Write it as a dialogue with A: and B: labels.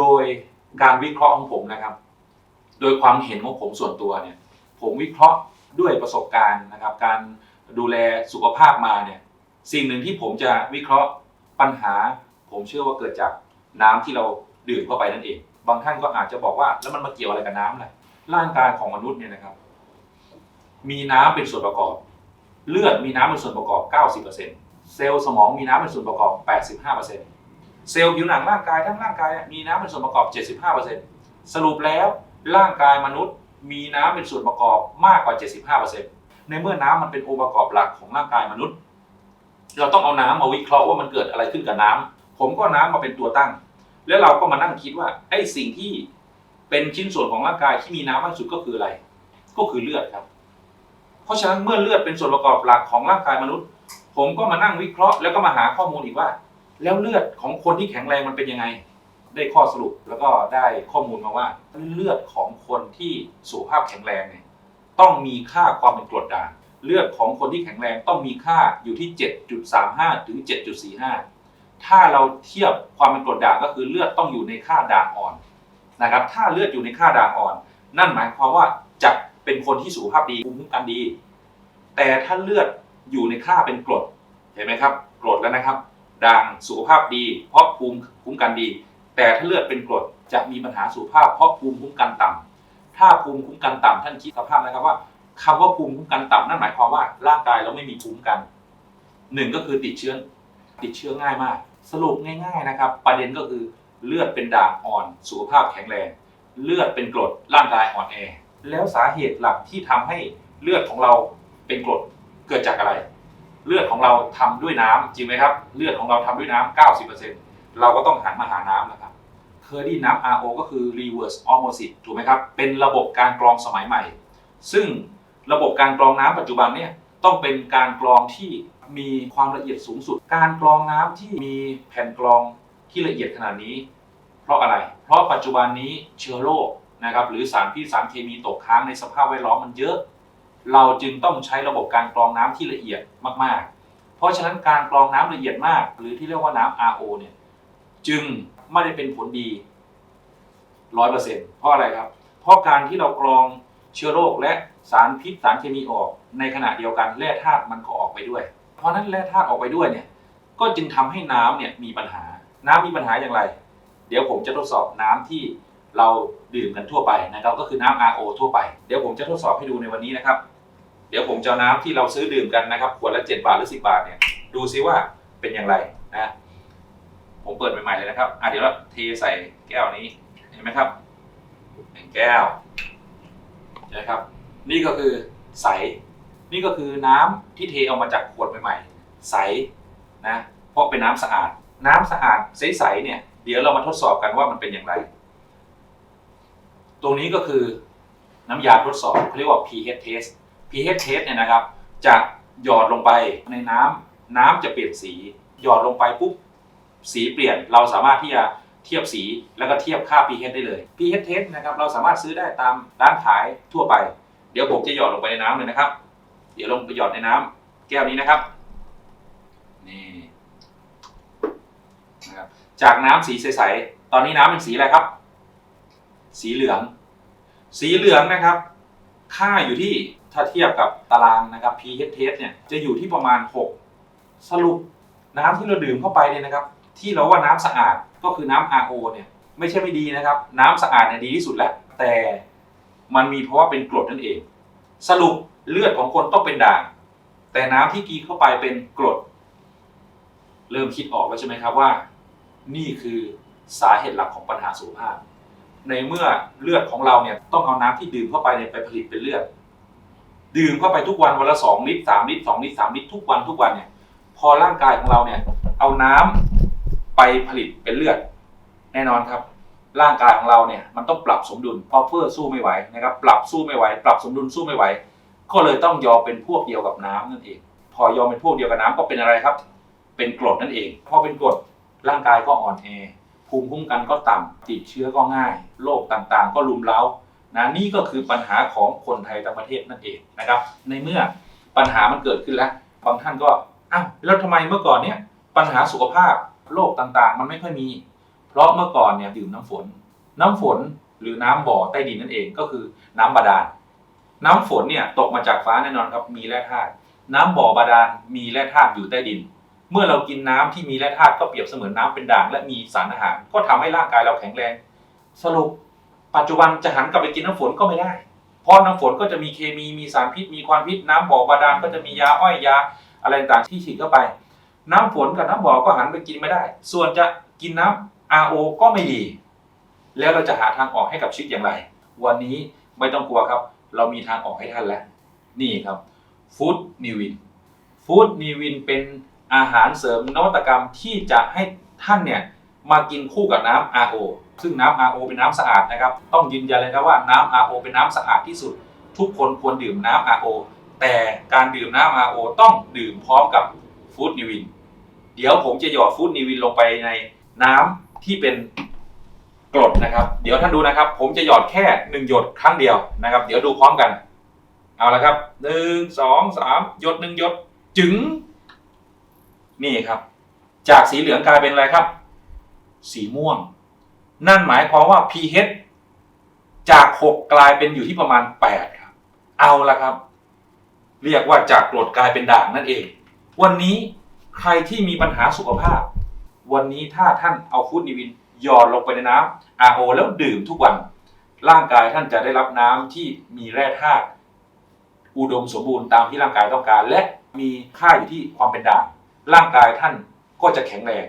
A: ดยการวิเคราะห์ของผมนะครับ โดยความเห็นของผมส่วนตัวเนี่ย ผมวิเคราะห์ด้วยประสบการณ์นะครับ การดูแลสุขภาพมาเนี่ย สิ่งหนึ่งที่ผมจะวิเคราะห์ปัญหา ผมเชื่อว่าเกิดจากน้ำที่เราดื่มเข้าไปนั่นเอง บางท่านก็อาจจะบอกว่าแล้วมันมาเกี่ยวอะไรกับน้ำล่ะร่างกายของมนุษย์เนี่ยนะครับ มีน้ำเป็นส่วนประกอบ เลือดมีน้ำเป็นส่วนประกอบ 90%เซลล์สมองมีน้ำเป็นส่วนประกอบ 85% เซลล์ผิวหนังร่างกายทั้งร่างกายมีน้ำเป็นส่วนประกอบ 75%สรุปแล้วร่างกายมนุษย์มีน้ำเป็นส่วนประกอบมากกว่า 75%ในเมื่อน้ำมันเป็นองค์ประกอบหลักของร่างกายมนุษย์ เราต้องเอาน้ำมาวิเคราะห์ว่ามันเกิดอะไรขึ้นกับน้ำผมก็น้ำมาเป็นตัวตั้ง แล้วเราก็มานั่งคิดว่าไอ้สิ่งที่เป็นชิ้นส่วนของร่างกายที่มีน้ำมากที่สุดก็คืออะไร ก็คือเลือดครับ เพราะฉะนั้นเมื่อเลือดเป็นส่วนประกอบหลักของร่างกายมนุษย์ ผมก็มานั่งวิเคราะห์แล้วก็มาหาข้อมูลอีกว่า แล้วเลือดของคนที่แข็งแรงมันเป็นยังไง ได้ข้อสรุปแล้วก็ได้ข้อมูลมาว่า เลือดของคนที่สุขภาพแข็งแรงเนี่ยต้องมีค่าความเป็นกรดด่างเลือดของคนที่แข็งแรงต้องมีค่าอยู่ที่ 7.35 ถึง 7.45 ถ้าเราเทียบความเป็นกรดด่างก็คือเลือดต้องอยู่ในค่าด่างอ่อนนะครับ ถ้าเลือดอยู่ในค่าด่างอ่อน นั่นหมายความว่าจะเป็นคนที่สุขภาพดีภูมิคุ้มกันดี แต่ถ้าเลือดอยู่ในค่าเป็นกรดเห็นไหมครับกรดแล้วนะครับ ด่างสุขภาพดี เพราะภูมิคุ้มกันดี แต่ถ้าเลือดเป็นกรดจะมีปัญหาสุขภาพเพราะภูมิคุ้มกันต่ำถ้าภูมิคุ้มกันต่ำท่านคิดสภาพนะครับว่าคำว่าภูมิคุ้มกันต่ำนั่นหมายความว่าร่างกายเราไม่มีภูมิกันหนึ่งก็คือติดเชื้อติดเชื้อง่ายมาก สรุปง่าย ๆนะครับ ประเด็นก็คือเลือดเป็นด่างอ่อนสุขภาพแข็งแรง เลือดเป็นกรดร่างกายอ่อนแอ แล้วสาเหตุหลักที่ทำให้เลือดของเราเป็นกรดเกิดจากอะไร เลือดของเราทำด้วยน้ำจริงไหมครับ เลือดของเราทำด้วยน้ำ90%เราก็ต้องหันมาหาน้ำนะครับเคยได้น้ำ RO ก็คือ reverse osmosis ถูกไหมครับ เป็นระบบการกรองสมัยใหม่ ซึ่งระบบการกรองน้ำปัจจุบันเนี่ยต้องเป็นการกรองที่มีความละเอียดสูงสุด การกรองน้ำที่มีแผ่นกรองที่ละเอียดขนาดนี้ เพราะอะไร เพราะปัจจุบันนี้เชื้อโรคนะครับหรือสารพิษสารเคมีตกค้างในสภาพแวดล้อมมันเยอะ เราจึงต้องใช้ระบบการกรองน้ำที่ละเอียดมาก ๆ เพราะฉะนั้นการกรองน้ำละเอียดมาก หรือที่เรียกว่าน้ำ RO เนี่ยจึงไม่ได้เป็นผลดีร้อยเปอร์เซ็นต์เพราะอะไรครับ เพราะการที่เรากรองเชื้อโรคและสารพิษสารเคมีออก ในขณะเดียวกันแร่ธาตุมันก็ออกไปด้วย เพราะฉะนั้นแร่ธาตุออกไปด้วยเนี่ยก็จึงทำให้น้ำเนี่ยมีปัญหา น้ำมีปัญหาอย่างไร เดี๋ยวผมจะทดสอบน้ำที่เราดื่มกันทั่วไปนะครับก็คือน้ำ RO ทั่วไป เดี๋ยวผมจะทดสอบให้ดูในวันนี้นะครับ เดี๋ยวผมจะเอาน้ำที่เราซื้อดื่มกันนะครับขวดละ 7 บาทหรือ 10 บาทเนี่ยดูซิว่าเป็นอย่างไรนะผมเปิดใหม่ๆเลยนะครับอะเดี๋ยวเราเทใส่แก้วนี้เห็นไหมครับหนึ่งแก้วใช่ไหมครับ นี่ก็คือใส นี่ก็คือน้ำที่เทออกมาจากขวดใหม่ๆ ใสนะเพราะเป็นน้ำสะอาด น้ำสะอาดใสๆเนี่ย เดี๋ยวเรามาทดสอบกันว่ามันเป็นอย่างไร ตรงนี้ก็คือน้ำยาทดสอบเขาเรียกว่า pH test pH test เนี่ยนะครับ จะหยอดลงไปในน้ำน้ำจะเปลี่ยนสี หยอดลงไปปุ๊บสีเปลี่ยนเราสามารถที่จะเทียบสีแล้วก็เทียบค่า pH ได้เลย pH test นะครับเราสามารถซื้อได้ตามร้านขายทั่วไป เดี๋ยวผมจะหยอดลงไปในน้ำเลยนะครับ เดี๋ยวลงไปหยอดในน้ำแก้วนี้นะครับนี่นะครับจากน้ำสีใสๆตอนนี้น้ำเป็นสีอะไรครับ สีเหลือง สีเหลืองนะครับ ค่าอยู่ที่ ถ้าเทียบกับตารางนะครับ pH test เนี่ยจะอยู่ที่ประมาณ 6 สรุปน้ำที่เราดื่มเข้าไปเนี่ยนะครับ ที่เราว่าน้ำสะอาดก็คือน้ำ RO เนี่ยไม่ใช่ไม่ดีนะครับ น้ำสะอาดเนี่ยดีที่สุดแล้ว แต่มันมีเพราะว่าเป็นกรดนั่นเอง สรุปเลือดของคนต้องเป็นด่าง แต่น้ำที่กินเข้าไปเป็นกรด เริ่มคิดออกแล้วใช่ไหมครับว่า นี่คือสาเหตุหลักของปัญหาสุขภาพ ในเมื่อเลือดของเราเนี่ยต้องเอาน้ำที่ดื่มเข้าไปเนี่ยไปผลิตเป็นเลือด ดื่มเข้าไปทุกวันวันละสองลิตรสามลิตรสองลิตรสามลิตรทุกวันทุกวันเนี่ย พอร่างกายของเราเนี่ย เอาน้ำไปผลิตเป็นเลือด แน่นอนครับ ร่างกายของเราเนี่ยมันต้องปรับสมดุลพอเฟอร์สู้ไม่ไหวนะครับ ปรับสู้ไม่ไหว ปรับสมดุลสู้ไม่ไหว ก็เลยต้องยอมเป็นพวกเดียวกับน้ำนั่นเอง พอยอมเป็นพวกเดียวกับน้ำก็เป็นอะไรครับ เป็นกรดนั่นเอง พอเป็นกรดร่างกายก็อ่อนแอภูมิคุ้มกันก็ต่ำติดเชื้อก็ง่ายโรคต่างๆ ก็ลุมเล้า นะนี่ก็คือปัญหาของคนไทยทั้งประเทศนั่นเองนะครับ ในเมื่อปัญหามันเกิดขึ้นแล้วบางท่านก็อ้าวแล้วทำไมเมื่อก่อนเนี่ยปัญหาสุขภาพโรคต่างๆ มันไม่ค่อยมี เพราะเมื่อก่อนเนี่ยดื่มน้ำฝน น้ำฝนหรือน้ำบ่อใต้ดินนั่นเองก็คือน้ำบาดาลน้ำฝนเนี่ยตกมาจากฟ้าแน่นอนครับมีแร่ธาตุน้ำบ่อบาดาลมีแร่ธาตุอยู่ใต้ดิน เมื่อเรากินน้ำที่มีแร่ธาตุก็เปรียบเสมือนน้ำเป็นด่าง และมีสารอาหาร ก็ทำให้ร่างกายเราแข็งแรง สรุป ปัจจุบันจะหันกลับไปกินน้ำฝนก็ไม่ได้ เพราะน้ำฝนก็จะมีเคมีมีสารพิษมีควันพิษน้ำบ่อบาดาลก็จะมียาอ้อยยาอะไรต่างๆที่ฉีดเข้าไป น้ำฝนกับน้ำบ่อก็หันไปกินไม่ได้ ส่วนจะกินน้ำ RO ก็ไม่ดี แล้วเราจะหาทางออกให้กับชีวิตอย่างไร วันนี้ไม่ต้องกลัวครับ เรามีทางออกให้ท่านแล้ว นี่ครับฟู้ดนิวินฟู้ดนิวินเป็นอาหารเสริมนวัตกรรมที่จะให้ท่านเนี่ย มากินคู่กับน้ำ RO ซึ่งน้ำ RO เป็นน้ำสะอาดนะครับ ต้องยืนยันเลยครับว่าน้ำ RO เป็นน้ำสะอาดที่สุด ทุกคนควรดื่มน้ำ RO แต่การดื่มน้ำ RO ต้องดื่มพร้อมกับฟู้ดนิวิน เดี๋ยวผมจะหยอดฟู้ดนิวินลงไปในน้ำที่เป็นกรดนะครับ เดี๋ยวท่านดูนะครับ ผมจะหยอดแค่หนึ่งหยดครั้งเดียวนะครับ เดี๋ยวดูพร้อมกัน เอาละครับหนึ่งสองสามหยดหนึ่งหยดจึง นี่ครับ จากสีเหลืองกลายเป็นอะไรครับ สีม่วง นั่นหมายความว่า pH จาก 6 กลายเป็นอยู่ที่ประมาณ 8 ครับ เอาละครับ เรียกว่าจากกรดกลายเป็นด่างนั่นเอง วันนี้ใครที่มีปัญหาสุขภาพ วันนี้ถ้าท่านเอาฟูดนิวินหยอดลงไปในน้ำ RO แล้วดื่มทุกวัน ร่างกายท่านจะได้รับน้ำที่มีแร่ธาตุอุดมสมบูรณ์ตามที่ร่างกายต้องการ และมีค่าอยู่ที่ความเป็นด่าง ร่างกายท่านก็จะแข็งแรง